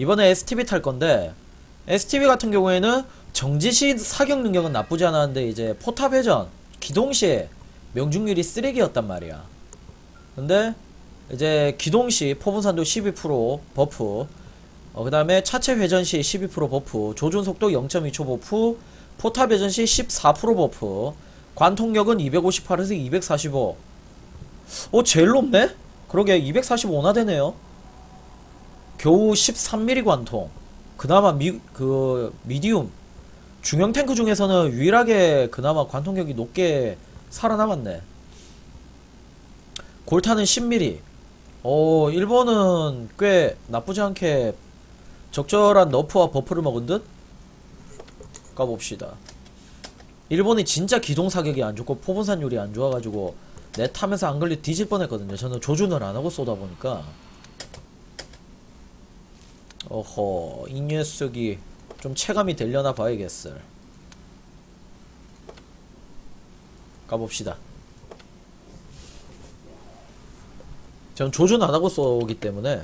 이번에 STB 탈 건데 STB 같은 경우에는 정지시 사격 능력은 나쁘지 않았는데 이제 포탑 회전 기동 시에 명중률이 쓰레기였단 말이야. 근데 이제 기동 시 포분산도 12% 버프 어, 그 다음에 차체 회전 시 12% 버프 조준 속도 0.2초 버프 포탑 회전 시 14% 버프 관통력은 258에서 245 어, 제일 높네? 그러게 245나 되네요. 겨우 13mm 관통. 그나마 미, 그, 미디움. 중형 탱크 중에서는 유일하게 그나마 관통력이 높게 살아남았네. 골타는 10mm. 어, 일본은 꽤 나쁘지 않게 적절한 너프와 버프를 먹은 듯? 가봅시다. 일본이 진짜 기동 사격이 안 좋고 포분산율이 안 좋아가지고 내 타면서 안 걸리 뒤질 뻔했거든요. 저는 조준을 안 하고 쏘다 보니까. 어허, 이 녀석이 좀 체감이 되려나 봐야겠어. 가봅시다. 전 조준 안 하고 쏘기 때문에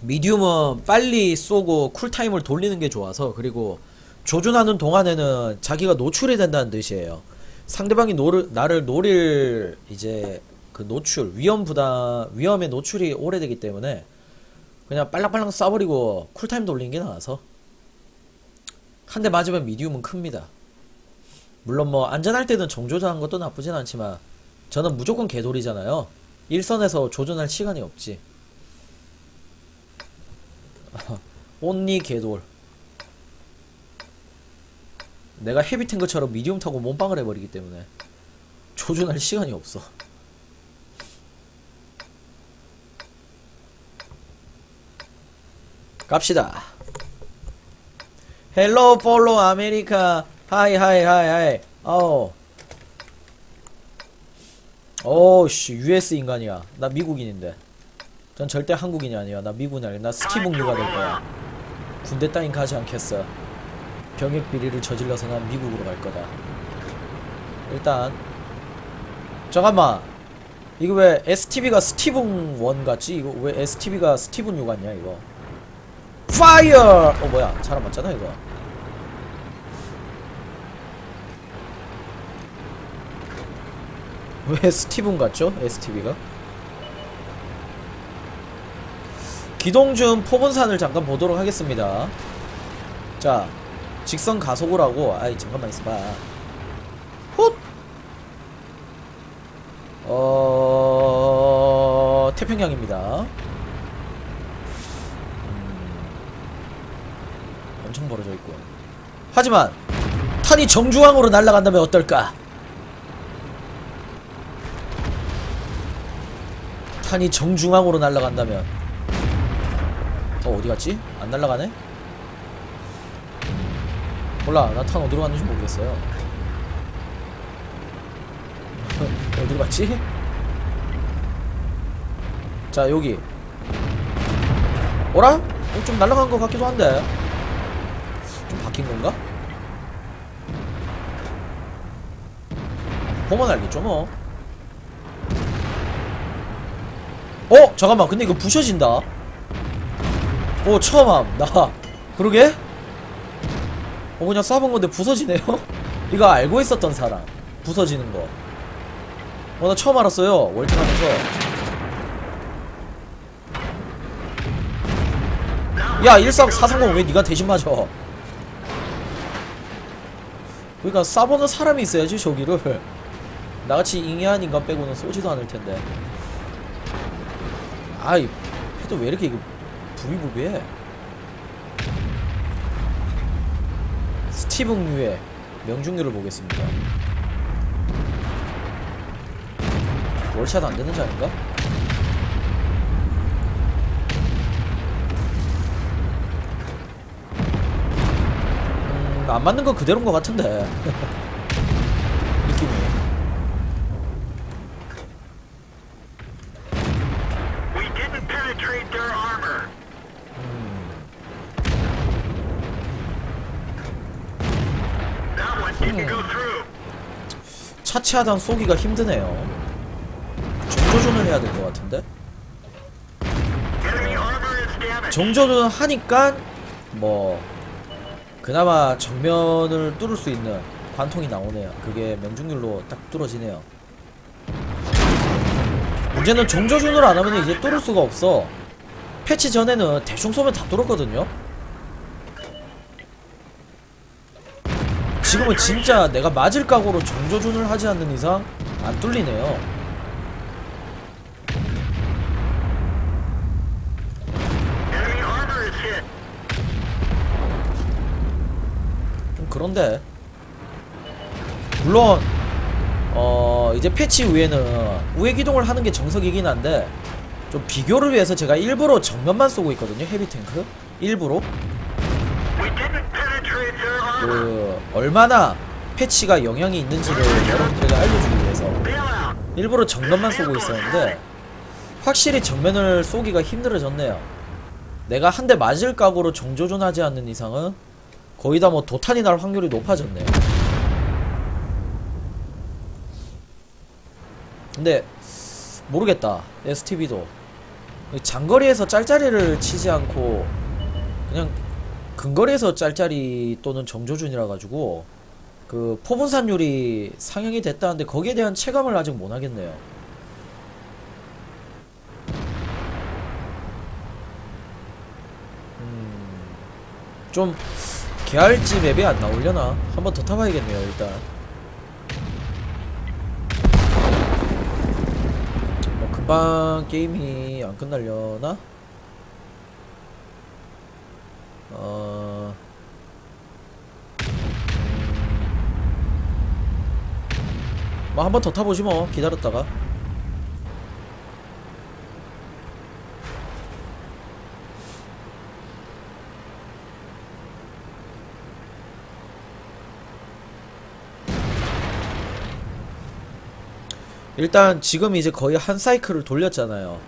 미디움은 빨리 쏘고 쿨타임을 돌리는 게 좋아서 그리고 조준하는 동안에는 자기가 노출이 된다는 뜻이에요. 상대방이 노를, 나를 노릴 이제 그 노출 위험 부담 위험의 노출이 오래되기 때문에 그냥 빨랑빨랑 쏴버리고 쿨타임 돌리는 게 나아서 한 대 맞으면 미디움은 큽니다. 물론 뭐 안전할 때는 정조준하는 것도 나쁘진 않지만 저는 무조건 개돌이잖아요. 일선에서 조준할 시간이 없지. 온리 개돌. 내가 헤비탱크처럼 미디움 타고 몸빵을 해버리기 때문에 조준할 시간이 없어. 갑시다. 헬로 폴로 아메리카 하이 하이 하이 하이 어 오씨 US 인간이야. 나 미국인인데. 전 절대 한국인이 아니야. 나 미국인 아니야. 나 스티븐류가 될 거야. 군대 따윈 가지 않겠어. 병역 비리를 저질러서 난 미국으로 갈 거다. 일단 잠깐만. 이거 왜 STV가 스티븐 원 같지? 이거 왜 STV가 스티븐 유 같냐 이거 파이어! 어 뭐야 사람 맞잖아 이거 왜 스티븐 같죠? STV가 기동 중 포본산을 잠깐 보도록 하겠습니다 자 직선 가속을 하고 아이 잠깐만 있어봐 훗! 어... 태평양입니다 음, 엄청 벌어져 있고 하지만 탄이 정중앙으로 날아간다면 어떨까 탄이 정중앙으로 날아간다면 어 어디 갔지? 안 날아가네? 몰라 나 탄 어디로 갔는지 모르겠어요 어디로 갔지? 자 여기 어라? 어, 좀 날아간 것 같기도 한데 좀 바뀐 건가? 보면 알겠죠 뭐. 어? 잠깐만. 근데 이거 부셔진다. 어 처음함. 나. 그러게? 어 그냥 쏴본 건데 부서지네요? 이거 알고 있었던 사람. 부서지는 거. 어 나 처음 알았어요. 월등하면서. 야 13430 왜 니가 대신 맞아? 그러니까 쏴보는 사람이 있어야지 저기를 나같이 잉여한 인간 빼고는 쏘지도 않을 텐데. 아이 해도 왜 이렇게 이거 부비부비해? 스티븐 류의 명중률을 보겠습니다. 월샷 안 되는지 아닌가? 음, 안 맞는 건 그대로인 것 같은데 느낌이 We didn't penetrate their armor. That one didn't go through. 차치하단 쏘기가 힘드네요. 중조준을 해야 될 것 같은데? 정조는 하니까 뭐 그나마 정면을 뚫을 수 있는 관통이 나오네요. 그게 명중률로 딱 뚫어지네요. 문제는 정조준을 안 하면 이제 뚫을 수가 없어. 패치 전에는 대충 쏘면 다 뚫었거든요. 지금은 진짜 내가 맞을 각오로 정조준을 하지 않는 이상 안 뚫리네요. 그런데 물론 어 이제 패치 후에는 우회 기동을 하는 게 정석이긴 한데 좀 비교를 위해서 제가 일부러 정면만 쏘고 있거든요 헤비 탱크 일부러. 그 얼마나 패치가 영향이 있는지를 여러분들에게 알려주기 위해서. 일부러 정면만 쏘고 있었는데 확실히 정면을 쏘기가 힘들어졌네요 내가 한 대 맞을 각오로 정조준하지 않는 이상은 거의 다 뭐 도탄이 날 확률이 높아졌네요 근데 모르겠다 STV도 장거리에서 짤짤이를 치지 않고 그냥 근거리에서 짤짤이 또는 정조준이라 가지고 그 포분산율이 상향이 됐다는데 거기에 대한 체감을 아직 못 하겠네요. 음, 좀 개알지 맵이 안 나오려나? 한번 더 타봐야겠네요 일단. 뭐 금방 게임이 안 끝날려나? 어. 뭐 한 번 더 타보지 뭐 기다렸다가 일단 지금 이제 거의 한 사이클을 돌렸잖아요.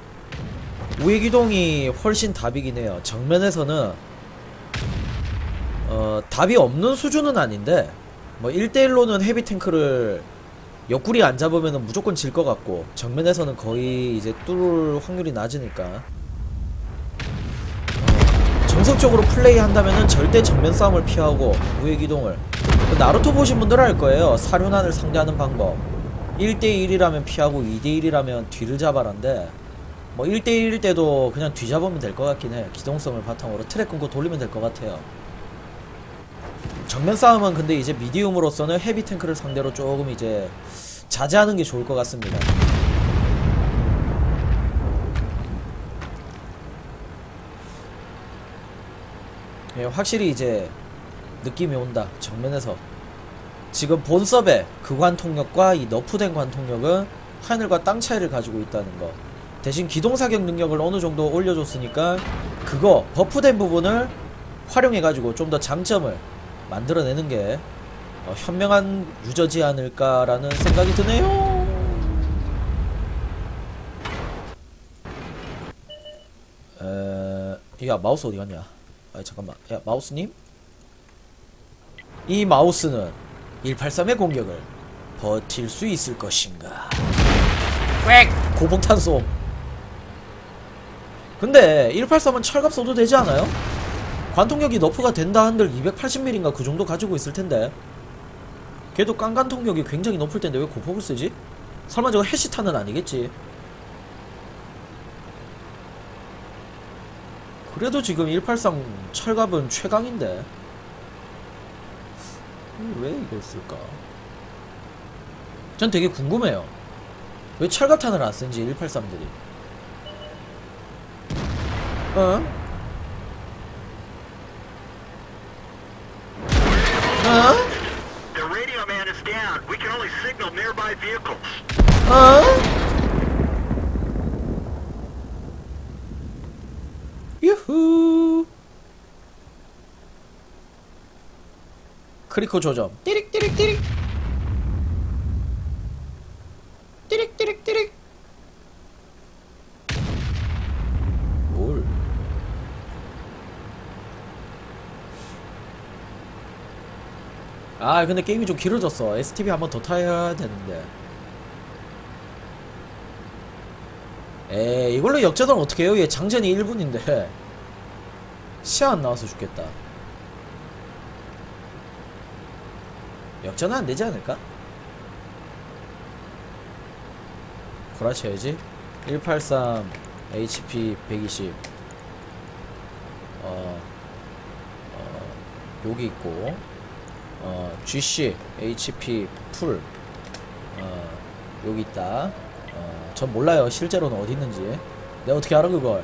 우회기동이 훨씬 답이긴 해요. 정면에서는 어 답이 없는 수준은 아닌데 뭐 1대1로는 헤비탱크를 옆구리 안 잡으면 무조건 질 것 같고 정면에서는 거의 이제 뚫을 확률이 낮으니까. 어, 정석적으로 플레이한다면은 절대 정면 싸움을 피하고 우회 기동을. 그 나루토 보신 분들 알 거예요. 사륜안을 상대하는 방법 1대1이라면 피하고 2대1이라면 뒤를 잡아란데 뭐 1대1일 때도 그냥 뒤잡으면 될 것 같긴 해 기동성을 바탕으로 트랙 끊고 돌리면 될 것 같아요 정면 싸움은 근데 이제 미디움으로서는 헤비 탱크를 상대로 조금 이제 자제하는 게 좋을 것 같습니다. 예, 확실히 이제 느낌이 온다. 정면에서 지금 본섭의 그 관통력과 이 너프된 관통력은 하늘과 땅 차이를 가지고 있다는 거. 대신 기동사격 능력을 어느 정도 올려줬으니까 그거 버프된 부분을 활용해가지고 좀 더 장점을 만들어내는 게 어, 현명한 유저지 않을까라는 생각이 드네요. 에, 야 마우스 어디 갔냐? 아 잠깐만, 야 마우스님? 이 마우스는 183의 공격을 버틸 수 있을 것인가? 꽥! 고폭탄 쏨. 근데 183은 철갑 써도 되지 않아요? 관통력이 너프가 된다 한들 280mm인가 그 정도 가지고 있을 텐데 걔도 깡관통력이 굉장히 높을 텐데 왜 고폭을 쓰지? 설마 저거 해시탄은 아니겠지? 그래도 지금 183 철갑은 최강인데 왜 이걸 쓸까? 전 되게 궁금해요 왜 철갑탄을 안 쓴지 183들이 어? 어? 어? 유후 크리코 조점. 띠릭 띠릭 띠릭. 띠릭 띠릭 띠릭. 뭘? 아 근데 게임이 좀 길어졌어. STV 한 번 더 타야 되는데. 에 이걸로 역전을 어떻게 해요? 얘 장전이 1분인데. 시야 안 나와서 죽겠다. 역전은 안 되지 않을까? 구라쳐야지. 183 HP 120 어, 어, 여기 있고 어, GC HP 풀 어, 여기 있다. 어, 전 몰라요. 실제로는 어디 있는지. 내가 어떻게 알아 그걸?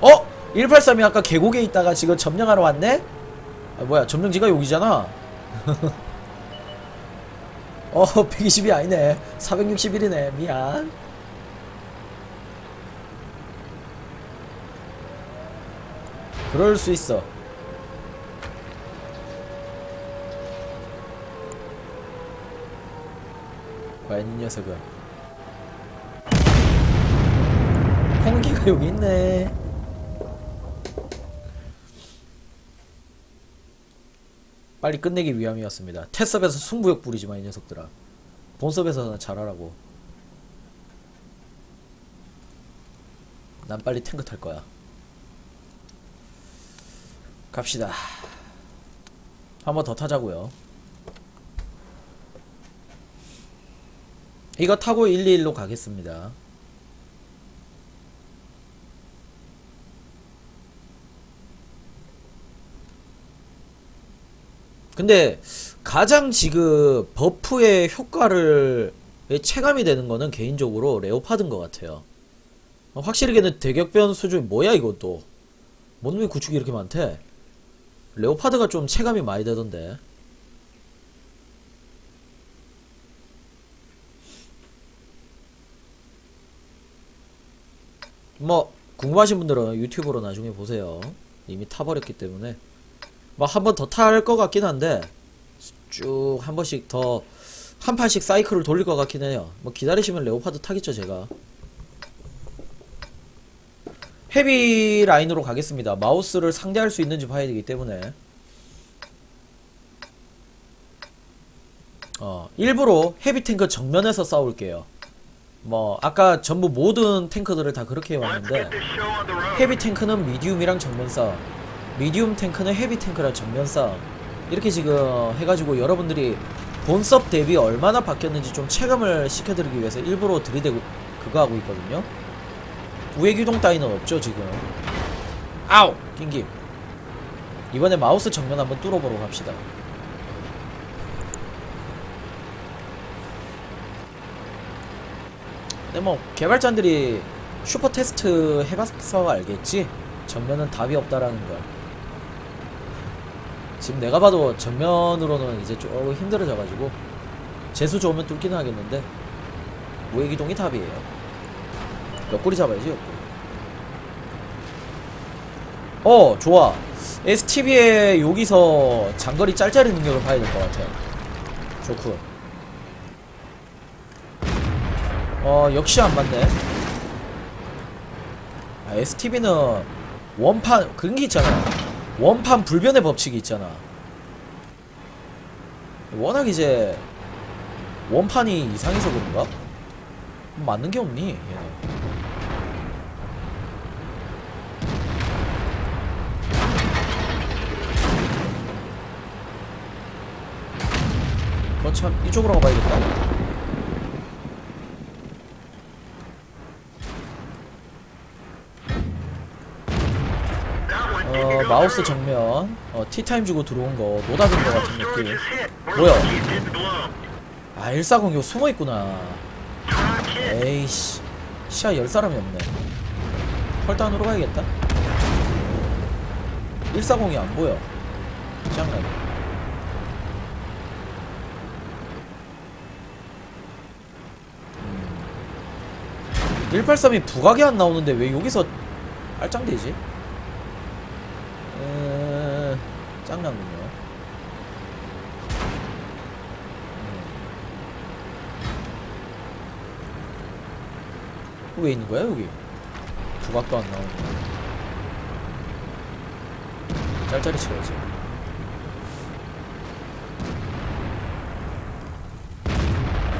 어? 183이 아까 계곡에 있다가 지금 점령하러 왔네? 아, 뭐야 점령지가 여기잖아. 어 120이 아니네. 461이네. 미안. 그럴 수 있어. 과연 이 녀석은? 홍기가 여기 있네 빨리 끝내기 위함이었습니다. 테스업에서 승부욕 부리지마 이 녀석들아. 본섭에서는 잘하라고. 난 빨리 탱크 탈 거야. 갑시다. 한 번 더 타자고요. 이거 타고 121로 가겠습니다. 근데 가장 지금 버프의 효과를 체감이 되는 거는 개인적으로 레오파드인 것 같아요. 어, 확실히 걔는 대격변 수준 뭐야 이것도 뭔 놈의 구축이 이렇게 많대? 레오파드가 좀 체감이 많이 되던데. 뭐 궁금하신 분들은 유튜브로 나중에 보세요. 이미 타버렸기 때문에. 뭐한번 더 탈 것 같긴 한데 쭉 한 번씩 더 한 판씩 사이클을 돌릴 것 같긴 해요. 뭐 기다리시면 레오파드 타겠죠 제가. 헤비 라인으로 가겠습니다. 마우스를 상대할 수 있는지 봐야 되기 때문에 어 일부러 헤비 탱크 정면에서 싸울게요. 뭐 아까 전부 모든 탱크들을 다 그렇게 해왔는데. 헤비 탱크는 미디움이랑 정면 싸움 미디움 탱크는 헤비 탱크랑 정면 싸움. 이렇게 지금 해가지고 여러분들이 본섭 대비 얼마나 바뀌었는지 좀 체감을 시켜드리기 위해서 일부러 들이대고 그거 하고 있거든요. 우회규동 따위는 없죠 지금. 아우 낑김 이번에 마우스 정면 한번 뚫어보러 갑시다. 근데 뭐 개발자들이 슈퍼 테스트 해봐서 알겠지? 정면은 답이 없다라는 걸 지금 내가 봐도 정면으로는 이제 조금 힘들어져가지고 재수 좋으면 뚫기는 하겠는데 우회기동이 답이에요. 옆구리 잡아야지 옆구리 어 좋아. STV의 여기서 장거리 짤짤이 능력을 봐야 될 것 같아. 좋군 어 역시 안 맞네. 아, STV는 원판 그런 게 있잖아 원판 불변의 법칙이 있잖아. 워낙 이제 원판이 이상해서 그런가? 맞는 게 없니 얘네? 거참 이쪽으로 가봐야겠다 That one 어 didn't go 마우스. 정면 어 티타임 주고 들어온 거 노답인 거 같은 느낌 뭐야? 아 140 이거 숨어있구나. 에이씨 시야 열 사람이 없네 헐단으로 가야겠다 140이 안 보여 짱나게 음. 183이 부각이 안 나오는데 왜 여기서 알짱되지? 짱나군요 왜 있는 거야 여기? 부각도 안 나오네. 짤짤이 쳐야지.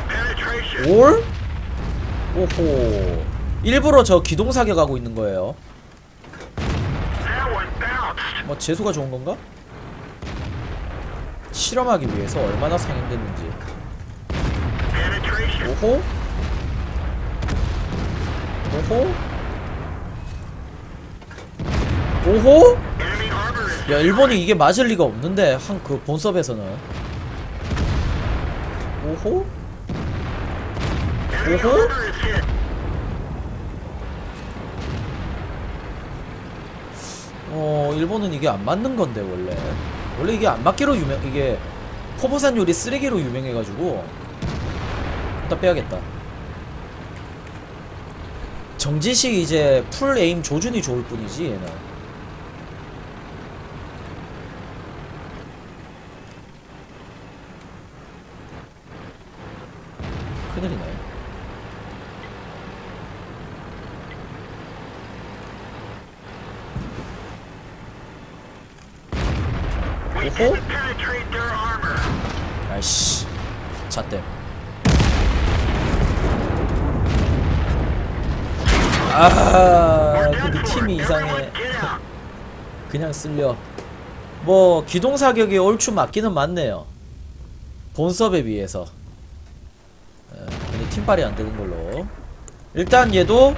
Penetration. 올? 오호. 일부러 저 기동 사격하고 있는 거예요. 뭐 재수가 좋은 건가? 실험하기 위해서 얼마나 상향됐는지. 오호? 오호? 오호? 야 일본이 이게 맞을 리가 없는데 한 그 본섭에서는. 오호? 오호? 어 일본은 이게 안 맞는 건데 원래 원래 이게 안 맞기로 유명 이게 포보산 요리 쓰레기로 유명해가지고 일단 빼야겠다. 정지식 이제 풀 에임 조준이 좋을 뿐이지 얘는. 큰일이네 Armor. 아이씨 잣댐 아 근데. 팀이 이상해. 그냥 쓸려 뭐 기동사격이 얼추 맞기는 맞네요 본섭에 비해서 에, 근데 팀빨이 안 되는 걸로 일단 얘도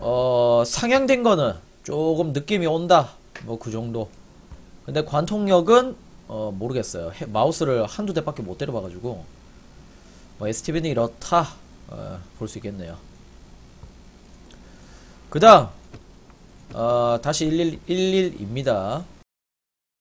어 상향된 거는 조금 느낌이 온다 뭐 그 정도 근데 관통력은 어 모르겠어요. 해- 마우스를 한두 대밖에 못 때려봐가지고 뭐 STV는 이렇다 어, 볼 수 있겠네요. 그 다음 어, 다시 11, 11입니다